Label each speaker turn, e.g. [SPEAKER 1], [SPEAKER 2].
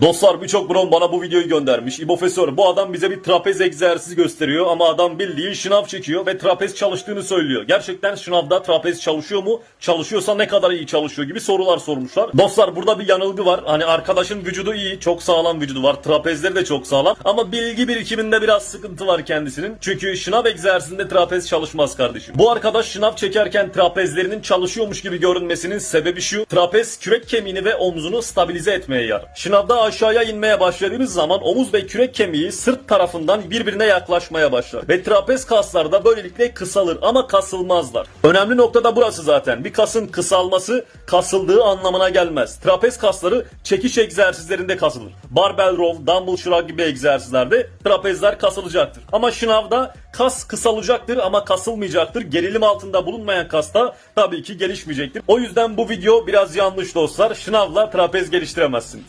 [SPEAKER 1] Dostlar birçok brom bana bu videoyu göndermiş. İbofesör bu adam bize bir trapez egzersizi gösteriyor ama adam bildiğin şınav çekiyor ve trapez çalıştığını söylüyor. Gerçekten şınavda trapez çalışıyor mu? Çalışıyorsa ne kadar iyi çalışıyor gibi sorular sormuşlar. Dostlar burada bir yanılgı var. Hani arkadaşın vücudu iyi, çok sağlam vücudu var. Trapezleri de çok sağlam ama bilgi birikiminde biraz sıkıntı var kendisinin. Çünkü şınav egzersizinde trapez çalışmaz kardeşim. Bu arkadaş şınav çekerken trapezlerinin çalışıyormuş gibi görünmesinin sebebi şu. Trapez kürek kemiğini ve omzunu stabilize etmeye yarar. Şınavda aşağıya inmeye başladığınız zaman omuz ve kürek kemiği sırt tarafından birbirine yaklaşmaya başlar. Ve trapez kaslar da böylelikle kısalır ama kasılmazlar. Önemli nokta da burası zaten. Bir kasın kısalması kasıldığı anlamına gelmez. Trapez kasları çekiş egzersizlerinde kasılır. Barbell row, dumbbell shrug gibi egzersizlerde trapezler kasılacaktır. Ama şınavda kas kısalacaktır ama kasılmayacaktır. Gerilim altında bulunmayan kas da tabii ki gelişmeyecektir. O yüzden bu video biraz yanlış dostlar. Şınavla trapez geliştiremezsiniz.